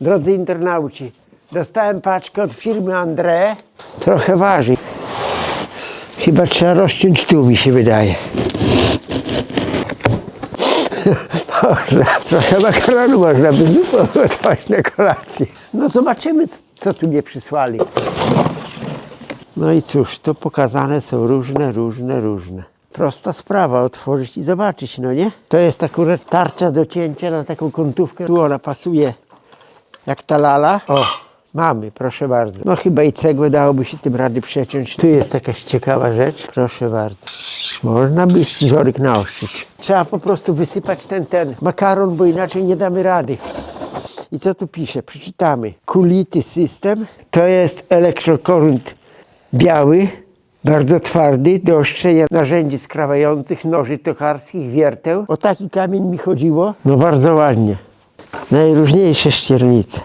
Drodzy internauci, dostałem paczkę od firmy André. Trochę waży. Chyba trzeba rozciąć tu, mi się wydaje. Można, trochę makaronu można by gotować na kolację. No zobaczymy, co tu mnie przysłali. No i cóż, to pokazane są różne, różne, różne. Prosta sprawa, otworzyć i zobaczyć, no nie? To jest akurat tarcza do cięcia na taką kątówkę. Tu ona pasuje jak ta lala. O, mamy, proszę bardzo. No chyba i cegłę dałoby się tym rady przeciąć. Tu jest jakaś ciekawa rzecz, proszę bardzo. Można by scyzoryk naostrzyć. Trzeba po prostu wysypać ten, ten makaron, bo inaczej nie damy rady. I co tu pisze? Przeczytamy. Kulity system to jest elektrokorund biały, bardzo twardy, do ostrzenia narzędzi skrawających, noży tokarskich, wierteł. O taki kamień mi chodziło. No bardzo ładnie. Najróżniejsze ściernice.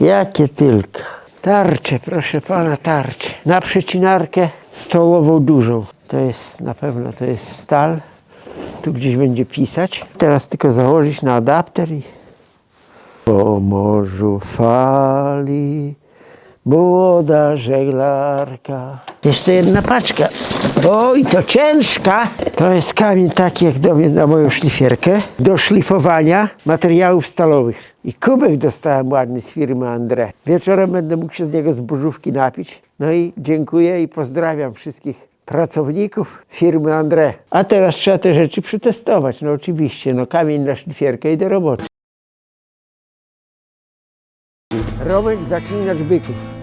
Jakie tylko. Tarcze, proszę pana, tarcze. Na przecinarkę stołową dużą. To jest na pewno, to jest stal. Tu gdzieś będzie pisać. Teraz tylko założyć na adapter i... Po morzu fali młoda żeglarka. Jeszcze jedna paczka. O, i to ciężka. To jest kamień taki jak do mnie na moją szlifierkę. Do szlifowania materiałów stalowych. I kubek dostałem ładny z firmy André. Wieczorem będę mógł się z niego z burzówki napić. No i dziękuję i pozdrawiam wszystkich pracowników firmy André. A teraz trzeba te rzeczy przetestować. No oczywiście, no kamień na szlifierkę i do roboty. Romek zaklinacz byków.